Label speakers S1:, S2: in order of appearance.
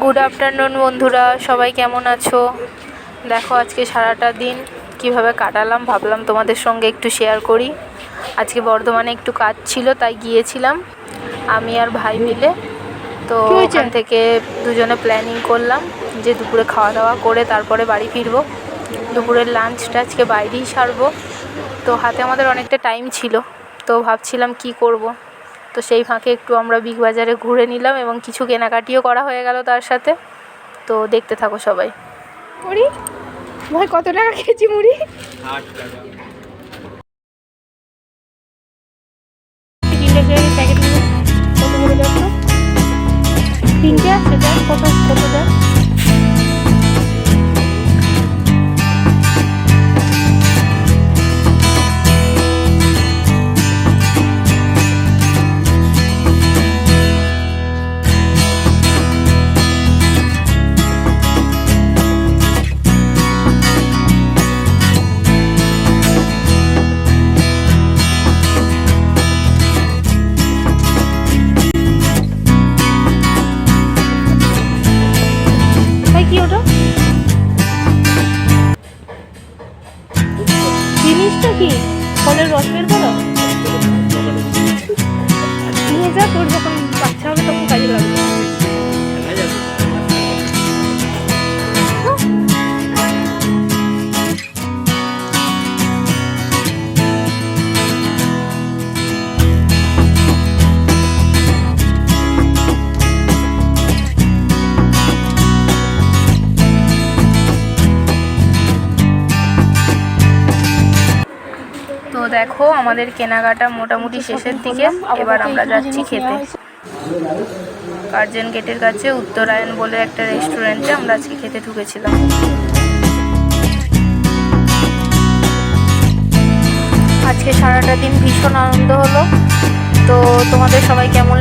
S1: Good afternoon বন্ধুরা। সবাই কেমন আছো? দেখো আজকে সারাটা দিন কীভাবে কাটালাম ভাবলাম তোমাদের সঙ্গে একটু শেয়ার করি। আজকে বর্ধমানে একটু কাজ ছিল তাই গিয়েছিলাম। আমি আর ভাই মিলে তো ওখান থেকে দুজনে প্ল্যানিং করলাম যে দুপুরে খাওয়া দাওয়া করে তারপরে বাড়ি ফিরবো। দুপুরের লাঞ্চটা আজকে বাইরেই সারবো। তো হাতে আমাদের অনেকটা টাইম ছিল। তো ভাবছিলাম কি করব। তো সেই ফাঁকে একটু আমরা বিগ বাজারে ঘুরে নিলাম এবং কিছু কেনাকাটিও করা হয়ে গেল তার সাথে। তো দেখতে থাকো সবাই।
S2: মুড়ি? ভাই কত টাকা কেজি মুড়ি? তিনটে আছে কত কত দেয় ওটা জিনিসটা কি? ফলের রস বের করো
S1: দেখো আমাদের কেনাকাটা মোটামুটি শেষের দিকে। এবার আমরা যাচ্ছি খেতে। কার্জন গেটের কাছে উত্তরায়ণ বলে একটা রেস্টুরেন্টে আমরা আজকে খেতে ঢুকেছিলাম। আজকে সারাটা দিন ভীষণ আনন্দ হলো। তো তোমাদের সবাই কেমন